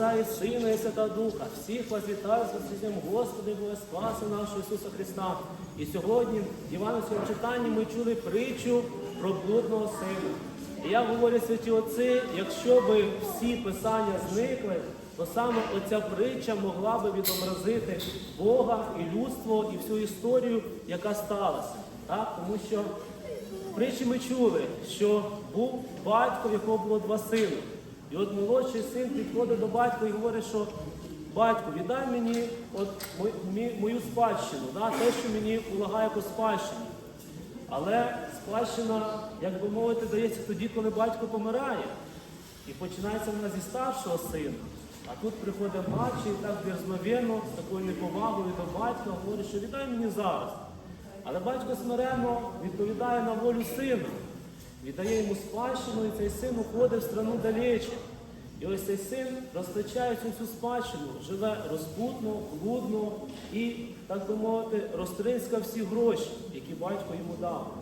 Отця і Сина, і Святого Духа, всіх вас вітаю з Воскресінням Господи, Бога Спаса нашого Ісуса Христа. І сьогодні в Івановському читанні ми чули притчу про блудного сина. І я говорю, святі отці, якщо би всі писання зникли, то саме оця притча могла би відобразити Бога і людство, і всю історію, яка сталася. Так? Тому що в притчі ми чули, що був батько, в якого було два сини. І от молодший син підходить до батька і говорить, що батько, віддай мені от мою спадщину, да, те, що мені полагає по спадщині. Але спадщина, як би мовити, дається тоді, коли батько помирає. І починається вона зі старшого сина. А тут приходить младший і так дерзновенно, з такою неповагою до батька, говорить, що віддай мені зараз. Але батько смиренно відповідає на волю сина, віддає йому спадщину, і цей син уходить в страну далече. І ось цей син розтрачає всю цю спадщину, живе розпутно, блудно і, так би мовити, розтринськав всі гроші, які батько йому дав.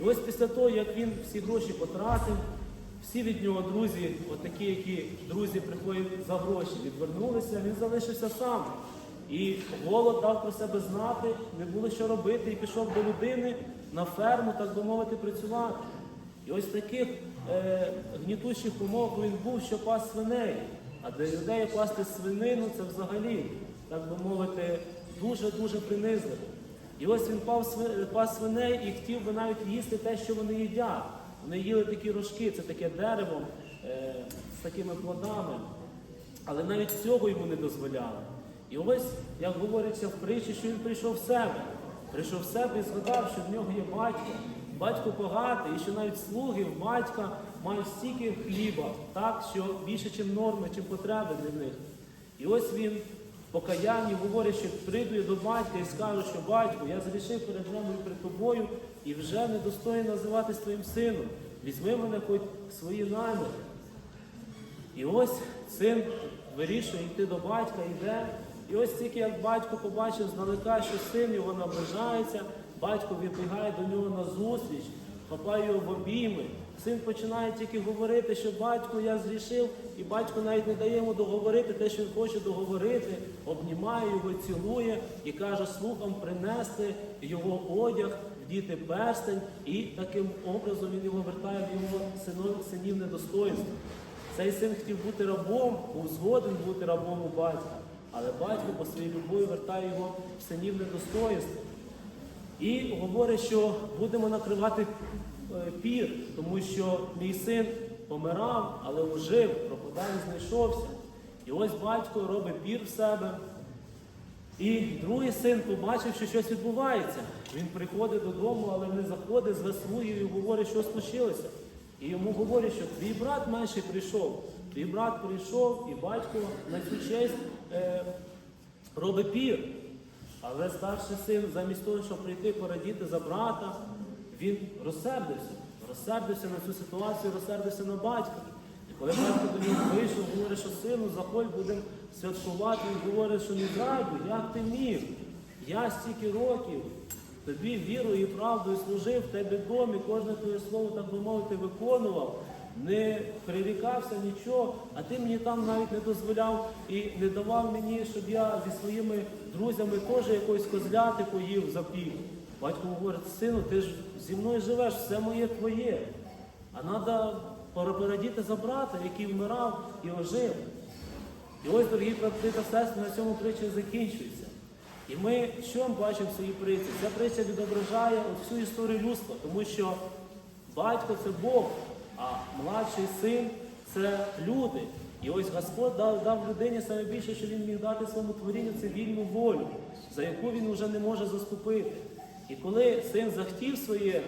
І ось після того, як він всі гроші потратив, всі від нього друзі, отакі, які друзі приходять за гроші, відвернулися, він залишився сам. І голод дав про себе знати, не було що робити, і пішов до людини на ферму, так би мовити, працювати. І ось таких е, гнітущих умовах він був, що пас свиней. А для людей пасти свинину це взагалі, так би мовити, дуже-дуже принизливо. І ось він пав пас свиней і хотів би навіть їсти те, що вони їдять. Вони їли такі рожки, це таке дерево е, з такими плодами. Але навіть цього йому не дозволяли. І ось, як говориться в притчі, що він прийшов в себе. Прийшов в себе і згадав, що в нього є батько. Батько багатий, і що навіть слуги батька мають стільки хліба, так, що більше, ніж норми, чим потреби для них. І ось він покаянні говорить, що прийду до батька і скажу, що батько, я зрішив перед нами перед тобою і вже не достойний називатись твоїм сином. Візьми мене хоч свої наміри. І ось син вирішує йти до батька, йде. І ось тільки як батько побачив здалека, що син його наближається, батько вибігає до нього на зустріч, хапає його в обійми. Син починає тільки говорити, що батько я зрішив, і батько навіть не дає йому договорити те, що він хоче договорити, обнімає його, цілує і каже слугам принести його одяг, вдіти перстень, і таким образом він його вертає в його синов, синів недостоинство. Цей син хотів бути рабом, був згоден бути рабом у батька, але батько по своїй любові вертає його в синів недостоїнство. І говорить, що будемо накривати е, пір, тому що мій син помирав, але ожив, пропадав і знайшовся. І ось батько робить пір в себе. І другий син побачив, що щось відбувається. Він приходить додому, але не заходить з слугів і говорить, що случилося. І йому говорять, що твій брат менший прийшов. Твій брат прийшов, і батько на цю честь е, робить пір. Але старший син, замість того, щоб прийти порадіти за брата, він розсердився. Розсердився на цю ситуацію, розсердився на батька. І коли батько до нього вийшов, говорить, що сину, заходь, будемо святкувати. Він говорить, що не зраду, як ти міг? Я стільки років тобі вірою і правдою служив, в тебе домі, кожне твоє слово, так би мовити, виконував, не прирікався нічого, а ти мені там навіть не дозволяв і не давав мені, щоб я зі своїми друзями теж якоїсь козляти поїв за пів. Батько говорить, сину, ти ж зі мною живеш, все моє твоє. А треба порадіти за брата, який вмирав і ожив. І ось, дорогі брати та сестри, на цьому притча закінчується. І ми що бачимо в своїй притчі? Ця притча відображає всю історію людства, тому що батько це Бог, а младший син це люди. І ось Господь дав, дав людині саме більше, що він міг дати своєму творінню, це вільну волю, за яку він вже не може заступити. І коли син захотів своє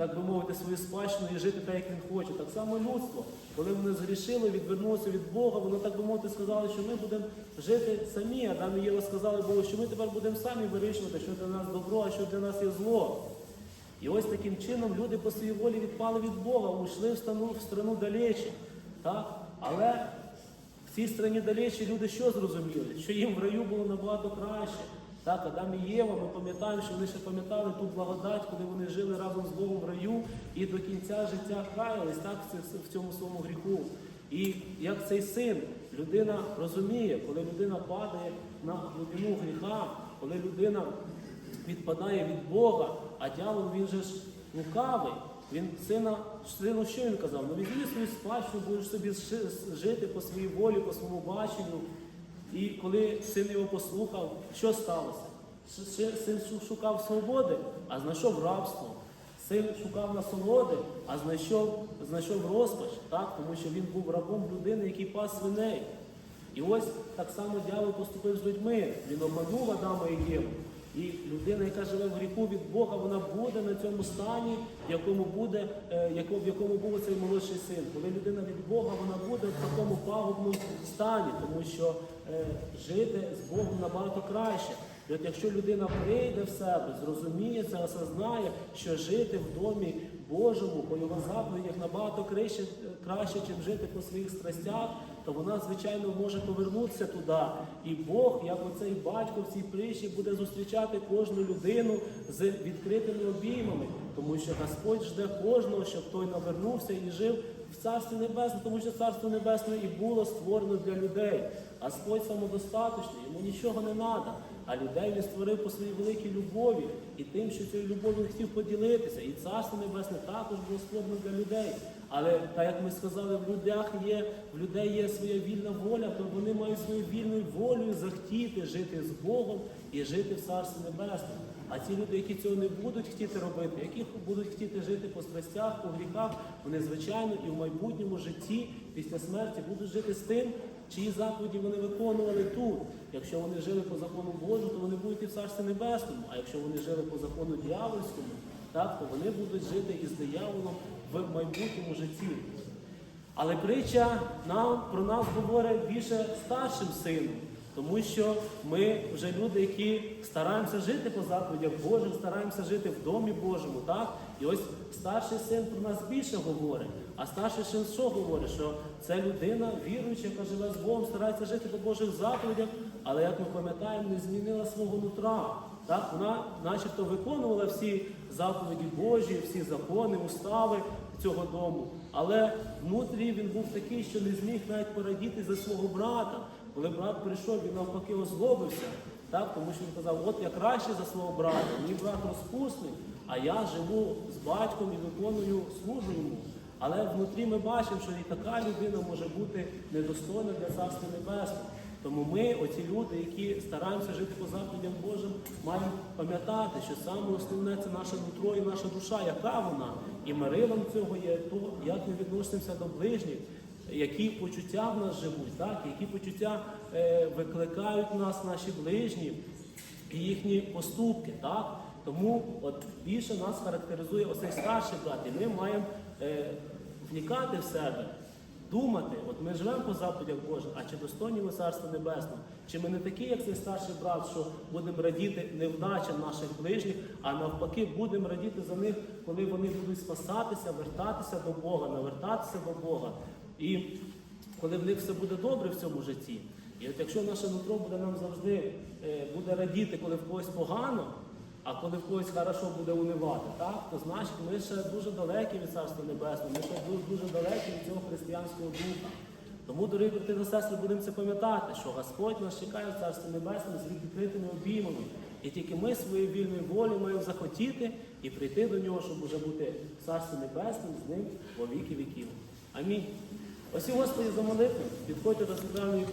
так би мовити, свою спадщину і жити так, як він хоче. Так само людство. Коли вони згрішили, відвернулися від Бога, воно так би мовити сказали, що ми будемо жити самі. Адам і Єва сказали Богу, що ми тепер будемо самі вирішувати, що для нас добро, а що для нас є зло. І ось таким чином люди по своїй волі відпали від Бога, ушли в страну, в страну далече. Так? Але в цій страні далече люди що зрозуміли? Що їм в раю було набагато краще. Так, Адам і Єва, ми пам'ятаємо, що вони ще пам'ятали ту благодать, коли вони жили разом з Богом в раю і до кінця життя каялись так, в цьому своєму гріху. І як цей син, людина розуміє, коли людина падає на глибину гріха, коли людина відпадає від Бога, а дьявол він же ж лукавий. Він сина, сину, що він казав? Ну візьми свою спадщину, будеш собі жити по своїй волі, по своєму баченню. І коли син його послухав, що сталося? Син шукав свободи, а знайшов рабство. Син шукав насолоди, а знайшов, знайшов розпач, так? тому що він був рабом людини, який пас свиней. І ось так само дьявол поступив з людьми. Він обманув Адама і Єву. І людина, яка живе в гріху від Бога, вона буде на цьому стані, якому буде, е, в якому був цей молодший син. Коли людина від Бога, вона буде в такому пагубному стані, тому що е, жити з Богом набагато краще. І от якщо людина прийде в себе, зрозуміє це, осознає, що жити в домі Божому, по його заповідях набагато краще, краще, ніж жити по своїх страстях, то вона, звичайно, може повернутися туди. І Бог, як оцей батько в цій притчі, буде зустрічати кожну людину з відкритими обіймами, тому що Господь жде кожного, щоб той навернувся і жив в Царстві Небесному, тому що Царство Небесне і було створено для людей. Господь самодостаточний, йому нічого не треба. А людей він створив по своїй великій любові і тим, що цією любов'ю хотів поділитися. І царство небесне також було створено для людей. Але так як ми сказали, в людях є в людей є своя вільна воля, то вони мають свою вільною волею захотіти жити з Богом і жити в царстві небесному. А ті люди, які цього не будуть хотіти робити, які будуть хотіти жити по страстях, по гріхах, вони звичайно і в майбутньому житті після смерті будуть жити з тим, чиї заповіді вони виконували тут. Якщо вони жили по закону Божу, то вони будуть і в царстві небесному. А якщо вони жили по закону дьявольському, так, то вони будуть жити із дияволом в майбутньому житті. Але притча нам про нас говорить більше старшим сином, тому що ми вже люди, які стараємося жити по заповідях Божих, стараємося жити в домі Божому. так? І ось старший син про нас більше говорить. А старший син що говорить? Що це людина віруюча, яка живе з Богом, старається жити по Божих заповідях, але як ми пам'ятаємо, не змінила свого нутра. Так, вона начебто виконувала всі заповіді Божі, всі закони, устави цього дому. Але внутрі він був такий, що не зміг навіть порадіти за свого брата. Коли брат прийшов, він навпаки озлобився, так, тому що він казав, от я краще за свого брата, мій брат розпусний, а я живу з батьком і виконую служу йому. Але внутрі ми бачимо, що і така людина може бути недостойна для Царства Небесного. Тому ми, оці люди, які стараємося жити по заповідям Божим, маємо пам'ятати, що саме основне це наше нутро і наша душа, яка вона. І мирилом цього є то, як ми відносимося до ближніх, які почуття в нас живуть, так? які почуття е, викликають в нас наші ближні і їхні поступки. Так? Тому от більше нас характеризує оцей старший брат, і ми маємо е, вникати в себе. Думати, от ми живемо по заповідях Божих, а чи достойні ми Царства Небесного? Чи ми не такі, як цей старший брат, що будемо радіти невдачам наших ближніх, а навпаки, будемо радіти за них, коли вони будуть спасатися, вертатися до Бога, навертатися до Бога. І коли в них все буде добре в цьому житті. І от якщо наше нутро буде нам завжди е, буде радіти, коли в когось погано, а коли в когось хорошо буде унивати, так, то значить ми ще дуже далекі від Царства Небесного, ми ще дуже, дуже далекі від цього християнського духа. Тому, дорогі брати та сестри, будемо це пам'ятати, що Господь нас чекає в Царстві Небесному з відкритими обіймами. І тільки ми своєю вільною волею маємо захотіти і прийти до нього, щоб уже бути в Царстві Небесному з ним во віки віків. Амінь. Ось і Господі за молитву, підходьте до центральної